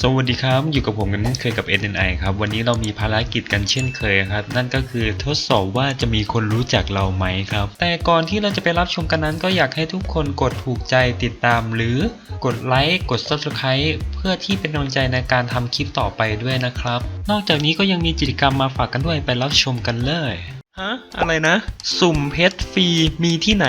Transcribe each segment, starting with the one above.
สวัสดีครับ อยู่กับผมกันเคยกับ SNI ครับ วันนี้เรามีภารกิจกันเช่นเคยครับ นั่นก็คือทดสอบว่าจะมีคนรู้จักเราไหมครับ แต่ก่อนที่เราจะไปรับชมกันนั้น ก็อยากให้ทุกคนกดถูกใจติดตาม หรือกดไลค์กด Subscribe เพื่อที่เป็นกำลังใจในการทำคลิปต่อไปด้วยนะครับ นอกจากนี้ก็ยังมีกิจกรรมมาฝากกันด้วยไปรับชมกันเลยฮะอะไรนะ สุ่มเพชรฟรีมีที่ไหน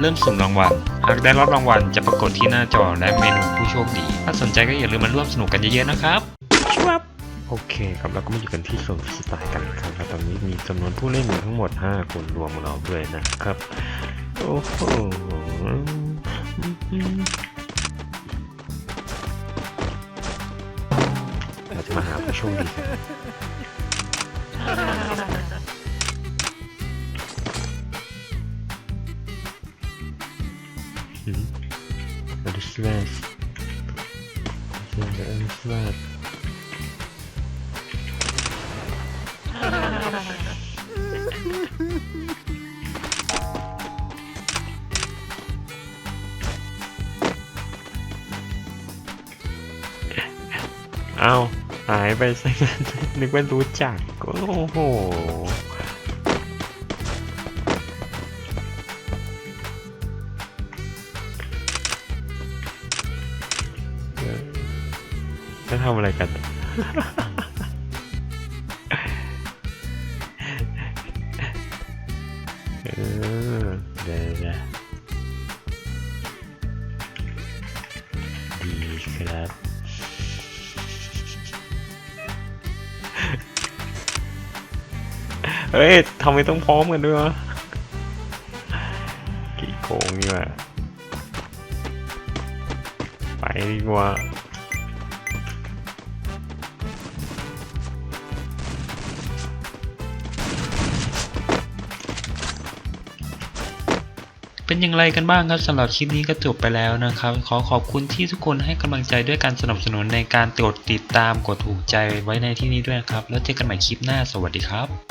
เริ่มสุ่มรางวัล หากได้รับรางวัลจะปรากฏที่หน้าจอและเมนูผู้โชคดี ถ้าสนใจก็อย่าลืมมาร่วมสนุกกันเยอะๆนะครับครับโอเคครับเราก็มาอยู่กันที่โซนฟรีสไตล์กันครับแล้วตอนนี้มีจำนวนผู้เล่นอยู่ทั้งหมด 5 คนรวมเราด้วยนะครับ โอ้โหเราจะมาหาผู้โชคดีกัน อืม What is that? What is that? เอาหายไปซะงั้นนึกว่ารู้จัก โอ้โห จะทำอะไรกัน เออเดี๋ยวเดี๋ยวดีครับ เฮ้ยทำไมต้องพร้อมกันด้วยวะกี่โกงนี่วะไปดีกว่า เป็นอย่างไรกันบ้างครับสำหรับคลิปนี้ก็จบไปแล้วนะครับ ขอขอบคุณที่ทุกคนให้กำลังใจด้วยการสนับสนุนในการกดติดตามกดถูกใจไว้ในที่นี้ด้วยนะครับ แล้วเจอกันใหม่คลิปหน้าสวัสดีครับ